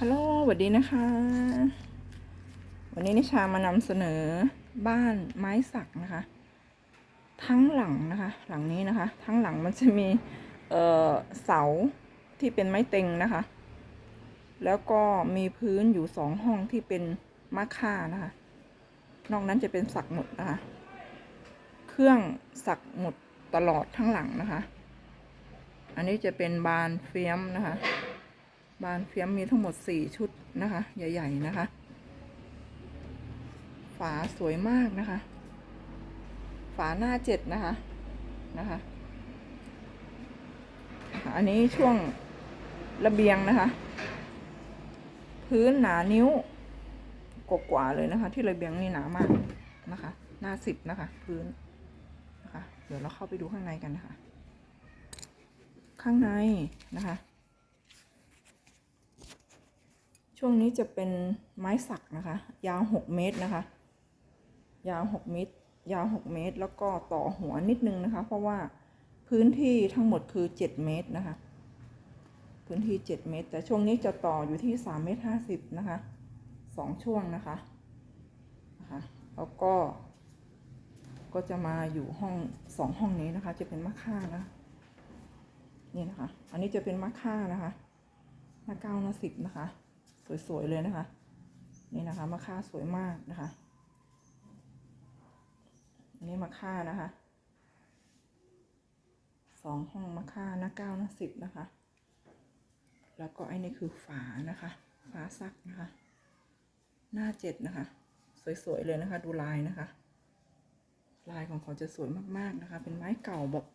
ฮัลโหลสวัสดีนะคะ วันนี้นิชามานำเสนอบ้านไม้สักนะคะ ทั้งหลังนะคะ หลังนี้นะคะ ทั้งหลังมันจะมีเอ่อเสาที่เป็นไม้เต็งนะคะ แล้วก็มีพื้นอยู่สองห้องที่เป็นมะค่านะคะ นอกนั้นจะเป็นสักหมดนะคะ เครื่องสักหมดตลอดทั้งหลังนะคะ อันนี้จะเป็นบานเฟียมนะคะ บานเฟียมมีทั้งหมดสี่ชุดนะคะ ใหญ่ ๆ นะคะ ฝาสวยมากนะคะ ฝาหน้าเจ็ดนะคะนะคะ อันนี้ช่วงระเบียงนะคะ พื้นหนานิ้วกกว่าเลยนะคะ ที่ระเบียงนี่หนามากนะคะ หน้าสิบนะคะ พื้นนะคะ เดี๋ยวเราเข้าไปดูข้างในกันนะคะ ข้างในนะคะ ช่วงนี้จะเป็นไม้สักนะคะ ยาวหกเมตรนะคะ ยาวหกเมตร ยาวหกเมตร แล้วก็ต่อหัวนิดนึงนะคะ เพราะว่าพื้นที่ทั้งหมดคือเจ็ดเมตรนะคะ พื้นที่เจ็ดเมตร แต่ช่วงนี้จะต่ออยู่ที่สามเมตรห้าสิบนะคะสองช่วงนะคะนะคะแล้วก็ก็จะมาอยู่ห้องสองห้องนี้นะคะ จะเป็นมะค่านะนี่นะคะ อันนี้จะเป็นมะค่านะคะหน้าเก้าหน้าสิบนะคะ สวยๆเลยนะคะ นี่นะคะมะค่าสวยมากนะคะ อันนี้มะค่านะคะสองห้องมะค่าหน้าเก้าหน้าสิบนะคะ แล้วก็ไอ้นี่คือฝานะคะฝาซักนะคะ หน้าเจ็ดนะคะ สวยๆเลยนะคะ ดูลายนะคะ ลายของเขาจะสวยมากๆนะคะ เป็นไม้เก่าแบบ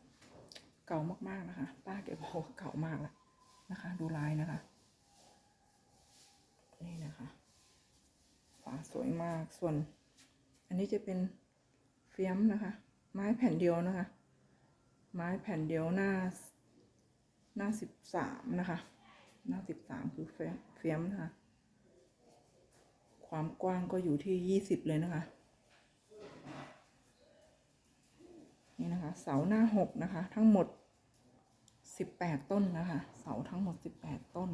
เก่ามากๆนะคะ ป้าแกบอกว่าเก่ามากแล้วนะคะ ดูลายนะคะ นี่นะคะ ฝาสวยมากส่วน อันนี้จะเป็นเฟียมนะคะ ไม้แผ่นเดียวนะคะ ไม้แผ่นเดียวหน้า หน้าสิบสามนะคะ หน้าสิบสามคือเฟียมเฟียมนะคะ ความกว้างก็อยู่ที่ยี่สิบเลยนะคะนี่นะคะ เสาหน้าหกนะคะ ทั้งหมดสิบแปดต้นนะคะ เสาทั้งหมดสิบแปดต้น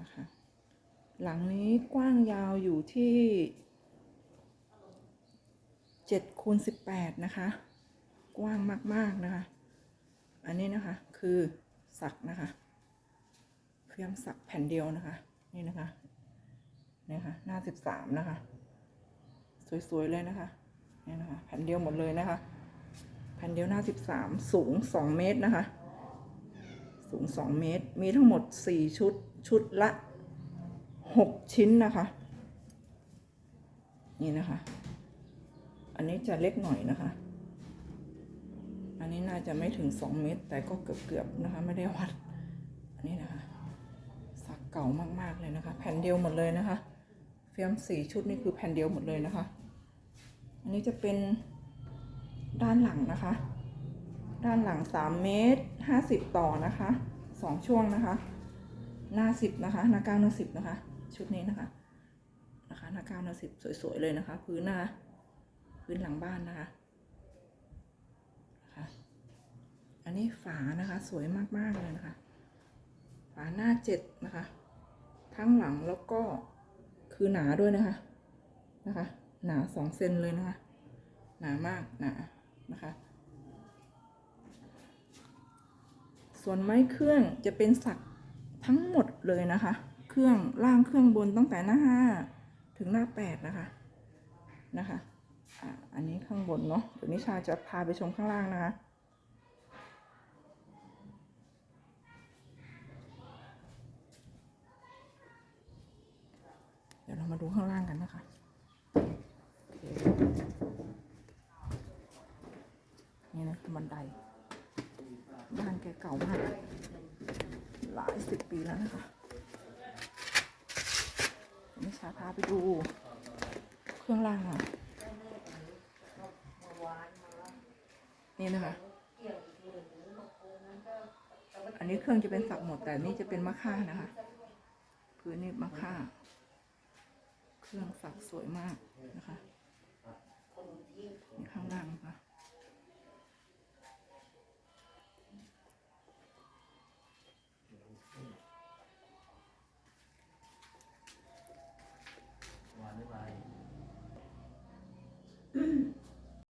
นะคะ หลังนี้กว้างยาวอยู่ที่เจ็ดคูณสิบแปดนะคะ กว้างมากๆนะคะ อันนี้นะคะคือสักนะคะเฟียมสักแผ่นเดียวนะคะ นี่นะคะนี่ค่ะหน้าสิบสามนะคะ สวยๆเลยนะคะนี่นะคะแผ่นเดียวหมดเลยนะคะ แผ่นเดียวหน้าสิบสามสูงสองเมตรนะคะ สูงสองเมตร มีทั้งหมดสี่ชุดชุดละ หกชิ้นนะคะ นี่นะคะ อันนี้จะเล็กหน่อยนะคะ อันนี้น่าจะไม่ถึงสองเมตร แต่ก็เกือบๆนะคะ ไม่ได้วัด อันนี้นะคะ สักเก่ามากๆเลยนะคะ แผ่นเดียวหมดเลยนะคะ เฟียมสี่ชุดนี่คือแผ่นเดียวหมดเลยนะคะ อันนี้จะเป็นด้านหลังนะคะ ด้านหลังสามเมตรห้าสิบต่อนะคะสองช่วงนะคะ หน้าสิบนะคะ หน้าเก้าหน้าสิบนะคะ ชุดนี้นะคะนะคะหน้าเก้าหน้าสิบสวยๆเลยนะคะ พื้นนะคะพื้นหลังบ้านนะคะนะคะ อันนี้ฝานะคะสวยมากๆเลยนะคะ ฝาหน้าเจ็ดนะคะ ทั้งหลังแล้วก็คือหนาด้วยนะคะนะคะ หนาสองเซนเลยนะคะ หนามากหนานะคะ ส่วนไม้เครื่องจะเป็นสักทั้งหมดเลยนะคะ เครื่องล่างเครื่องบนตั้งแต่หน้าห้าถึงหน้าแปดนะคะนะคะอ่าอันนี้ข้างบนเนาะเดี๋ยวนิชาจะพาไปชมข้างล่างนะคะเดี๋ยวเรามาดูข้างล่างกันนะคะนี่นะบันไดบ้านแกเก่ามากหลายสิบปีแล้วนะคะ นิชาพาไปดูเครื่องล่างอะนี่นะคะ อันนี้เครื่องจะเป็นสักหมด แต่นี่จะเป็นมะค่านะคะ พื้นนี่มะค่า เครื่องสักสวยมากนะคะนี่ข้างล่างนะคะ